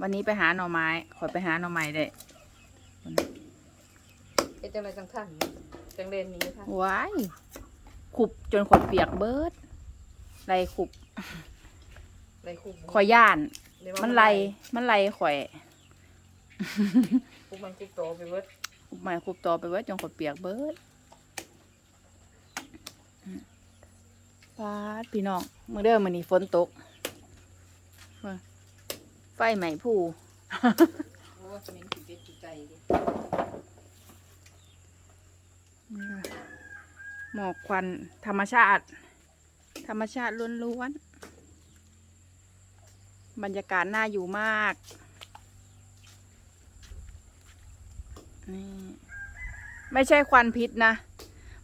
วันนี้ไปหาหน่อไม้ขอยไปหาหน่อไม้ได้เอ็ดจังไรจังท่านจังเรนนี้ค่ะว้ายขุบจนขอยเปียกเบิดไรขุบไรคุบขอยย่านเรียกว่ามันไรมันไรข่อยคุบมันคุบโตไปเบิดขุบใหม่ขุบต่อไปเบิดจนขอยเปียกเบิดฟาดพี่น้องเมื่อเด้อมื้อนี้ฝนตกเบิ่งไฟไหม้ผู้โอ้สมิงสิเจ็ดจิตใจดิหมอกควันธรรมชาติ ธรรมชาติล้วนๆบรรยากาศน่าอยู่มากนี่ไม่ใช่ควันพิษนะ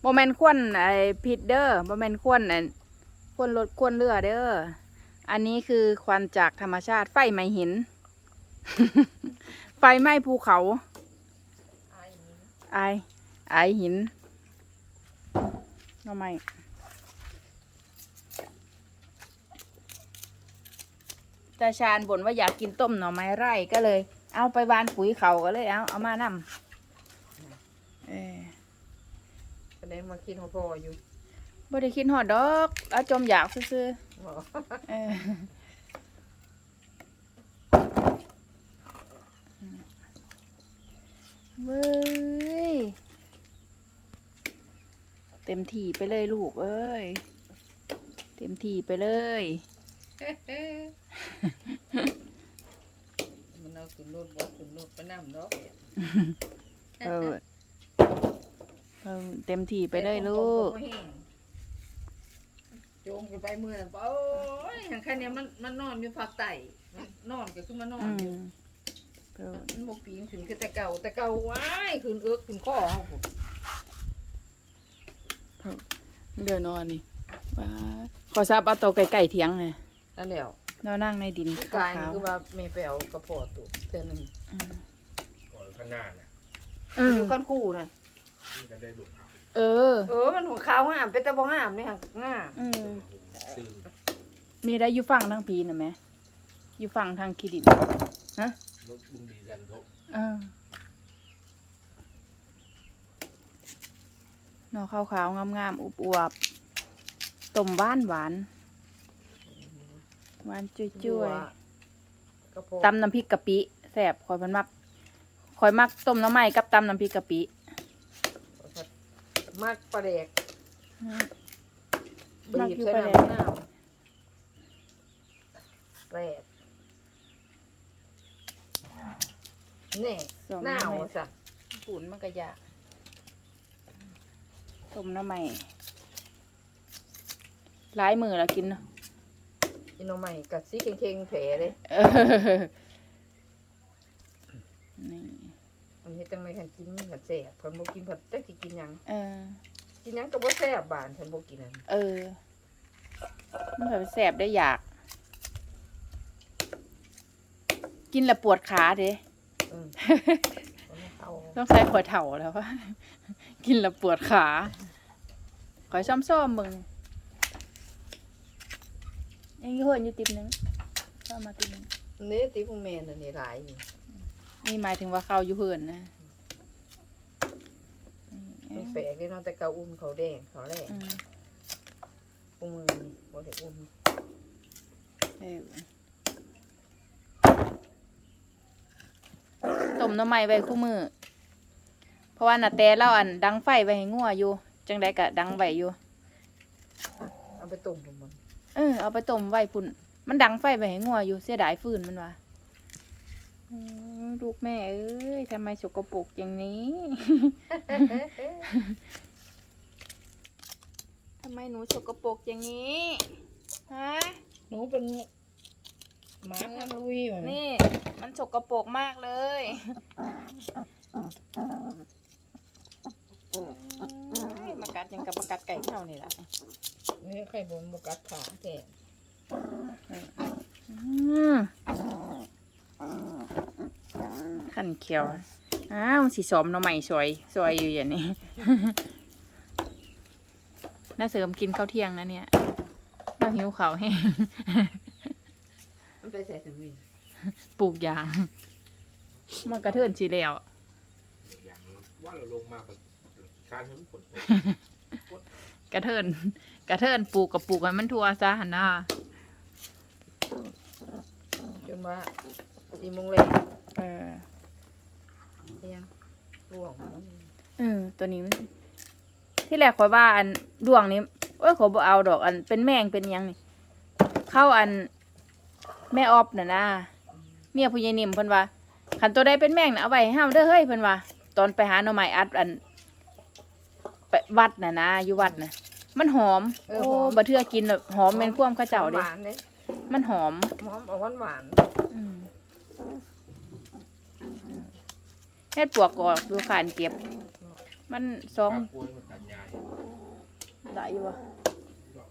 โมเมนควันไอพิษเด้อโมเมนควันไอควันรถควันเรือเด้อ อันนี้คือควันจากธรรมชาติไฟไหม้หิน ไฟไหม้ภูเขาอายอย่างนี้ไอายอายหินหน่อไม้ตาชาญบ่นว่าอยากกินต้มหน่อไม้ไร่ก็เลย เอาไปบานปุ๋ยเขาก็เลยเอาเอามานำเออแสดงมาคิดหัวพออยู่บ่ได้คิดหอดดอกเอาจมอยากซื่อบอกๆ เออเว้ย เต็มที่ไปเลยลูกเอ้ย เต็มที่ไปเลย มันเอาขึ้นรถบอกขึ้นรถไปนั่งดอกเออเออเต็มที่ไปเลยลูกโจงกันไปมือน่ะโอ้ยอย่างแค่เนี้ยมันมันนอนอยู่ภาคใต้มันนอนก็คือมันนอนอือยู่มเออมันบกปีนขึ้นคือแต่เก่าแต่เก่าว้ายขึ้นเอิกขึ้นข้อเขาพุ่นเดือนนอนนี่ว้าขอทราบเอาตัวไก่ๆเถียงไงนั่นแหละเรานั่งในดินกายขานี่วคือว่าแม่ไปเอากระเพาะตัวเท่านึงๆอืมก่อนข้างหน้าเนี่ยเอออยู่กันคู่น่ะนี่ก็ได้ดูดเอ อ เออมันหัวขาวงามเป็นตะบ่งามเนี่ยค่ะงามอืมซึ่งมีได้อยู่ฝั่งทางพีนะแม่อยู่ฝั่งทางคีดินรถบุญดีกันทบเออหนอขาวๆงามๆอุบอวบๆต้มหวานหวานหวานจุ้ยๆกระเพาะตำน้ำพริกกะปิแซ่บคอยมันมักคอยมักต้มน้ำไหม้กับตำน้ำพริกกะปิ มากปลาแดกอืมบีมักบอยู่ใส่ปลาแดกน้ำน้ำแปดนี่สองหน้าน้ำวไหม้สักปุ่นมันก็ยากต้มน้ำไหม้หลายมือแล้วกินเนาะอินโนใหม่กัดซีเค็งๆแผลเลย เออนี่ มันเฮ็ดจังไดคันกินมันก็แซ่บเพิ่นบ่กินเพิ่นจักสิกินหยังเออ กินหยังก็บ่แซ่บบานเพิ่นบ่กินอันเออ มันแบบแสบได้อยาก กินแล้วปวดขาเด้เออเอาต้องใช้ขวดเถ่าแล้วว่า กินแล้วปวดขาขอซ่อมๆมึงยังอยี่ห้ออยู่ติบหนึงเข้ามาติบหนึงนี่ติพวกแม่น่ะนี่หลายอยู่ นี่หมายถึงว่าเขาอยู่เหินนะมันแปลกเลยเนาะแต่เก่าอุ่นเขาแดงเขาแรกอืมพวกมือนี่บ่ได้อุ่นเออต้มหน้ำไม้ไว้คู่มือ เพราะว่านาแต่เราอันดังไฟไว้ให้งัวอยู่ จังไดกะดังไว้อยู่ เอาไปต้มมันเออเอาไปต้มไว้พุ่น มันดังไฟไปให้งัวอยู่เสียดายฟืนมันว่ะอืม ลูกแม่เอ้ยทำไมสกปรกอย่างนี้ ทำไมหนูสกปรกอย่างนี้ ฮะ หนูเป็นหมาพันลุยแบบนี่มันสกปรกมากเลยอืมมากัดยังกับมากัดไก่เท่านี่แหละนี่ไข่บนบกัดขาแก่อืม ขันเขียว อ้าวสีสอมหน่อใหม่สวยสวยอยู่อย่างนี้น่าเสริมกินข้าวเที่ยงนะเนี่ยเราหิวข้าวแห้งมันไปใส่ถึงนี่ฮปลูกยาง มันกระเทือนชีแล้วอย่างว่าเราลงมากับการทำฝนตกกระเทินกระเทินปลูกกับปลูกให้มันทั่วซะหันหน้าจนว่า สี่โมงเลยเออเที่ยงร่วงมันเออตัวนี้มันที่แรกข่อยว่าอันดวงนี้เอ้ยขอยบ่เอาดอกอันเป็นแมงเป็นหยังนี่ เข้าอันแม่ออฟน่ะนะเมียผู้ใหญ่นิ่มเพิ่นว่าคันตัวใดเป็นแมงน่ะเอาไว้ให้เฮาเด้อเฮ้ยเพิ่นว่าตอนไปหาหน่อไม้อัดอันไปวัดน่ะนะอยู่วัดน่ะ มันหอมโอ้บ่เทื่อกินแบบหอมเป็นความเข้าเจ้าเด้หวานเด้มันหอม หอมเอาหวานหวานอืม เฮ็ดปวกกอกดูขานเก็บ มันสองปากกล้วยมันตัดยายหลายอยู่วะ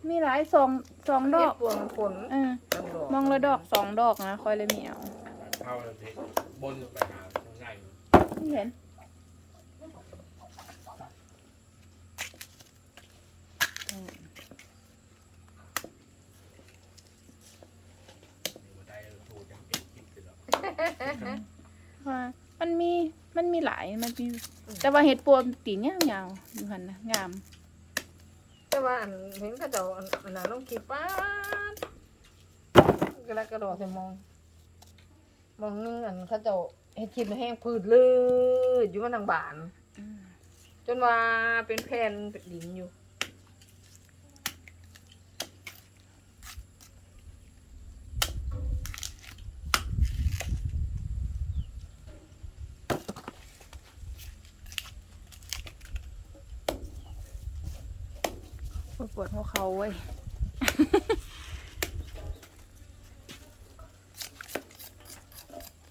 มีหลายสองสองๆดเรีอยกกปวงฝนเออตำรวจมองละดอกสองดอกนะค่อยเลยไมีเอาเข้าแล้วเพชรบนไปหาง่ายไม่เห็น หัวใจโทรจังเป็นคิดเลยหรอ ว่ามันมี มันมีหลายมันมีแต่ว่าเห็ดปวกตีนยาวๆอยู่หันนะงาม แต่ว่าอันเห็นเขาเจ้าอันอันนั้นลงคลิปป้าดกระดกกระโดดใส่มอง มองนึงอันเขาเจ้าเฮ็ดคลิปแห้งพืดเลยอยู่มันทางบ้าน จนว่าเป็นแผ่นเป็นดินอยู่ ปวดปวดหัวเขาเว้ย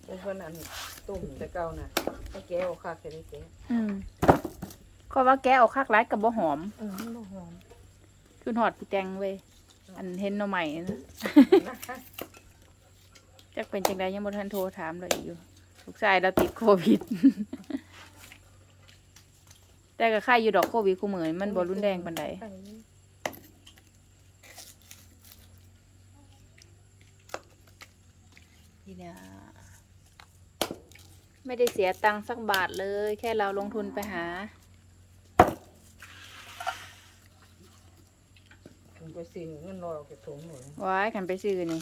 เป็นคนอันตุ่มแต่เก่าน่ะไอ้แก้วคักแต่ไอ้แก้วอืมก็ว่าแกเอาคักร้ายกับบ่หอมอืมบ่หอมคือหอดพี่แตงเว้ยอันเห็นหน่อใหม่นะจักเป็นจังใดยังบ่ทันโทรถามเลยอยู่ลูกชายเราติดโควิด แต่ก็ค่ายอยู่ดอกโควิดคู่มือนี่มันบ่รุนแรงปานใด นี่นะ ไม่ได้เสียตังค์สักบาทเลย แค่เราลงทุนไปหาผมไปซื้อเงินรอยออกจากถุงหนูไว้กันไปซื้อนี่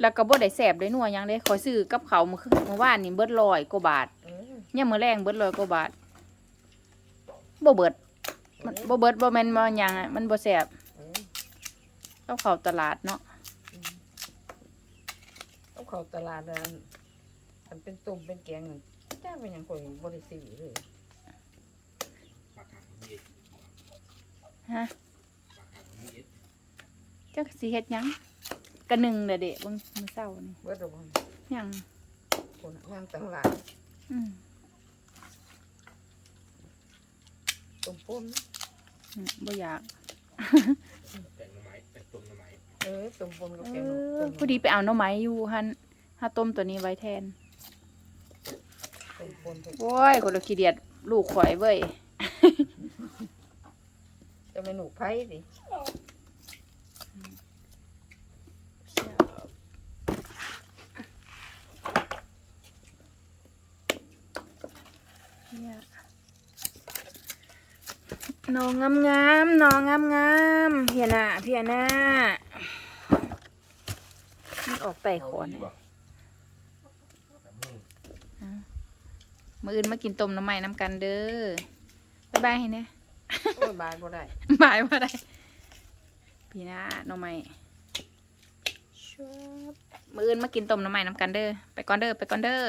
แล้วก็บ่ได้แสบได้นัวหยังเลยขอยซื้อกับเขาวมื่อคืนเมื่อวานนี่เบิดร้อยกว่าบาทเออเนี่ยามมื้อแรงเบิดร้อยกว่าบาทบ่เบิดมันบ่เบิดบ่แม่นบ่หยังอะมันบ่แสบเออกับเขาวตลาดเนาะต้อง เข้าตลาดอันอันเป็นตุ่มเป็นแกงนั่นจ้าเป็นหยังข่อยบ่ได้ซื้อเลยปากกาของมีดฮะปากกาของมีดจักสิเฮ็ดหยังกะหนึ่งเด้อเด้เบิ่งมื้อเช้านี่เบิดดอกบ่ยังคนย่างตั้งหลายอืมตุ่มป่นอืมบ่อยาก เออตุ่มป่นกับเอแกงอตุ่มพอดีไปเอาหน่อไม้อยู่หันหาต้มตัวนี้ไว้แทนตุ่มป่นโอ้ยคนละขี้เดียดลูกข่อยเว้ย จะเมนูไผสิน้องงามงามๆน้องงามงามๆเพียหน้าเพียหน้ามัน ออกไต่ขอนเนี่ยมืออื่นมากินต้มน้ำใหม่น้ำกันเด้อบ๊ายบายให้เนี่ยโอ้ยบายบ่ได้บายว่าได้ พี่หน้าหน้องใหม่ชอบมืออื่นมากินต้มน้ำใหม่น้ำกันเด้อ ไปก่อนเด้อ ไปก่อนเด้อ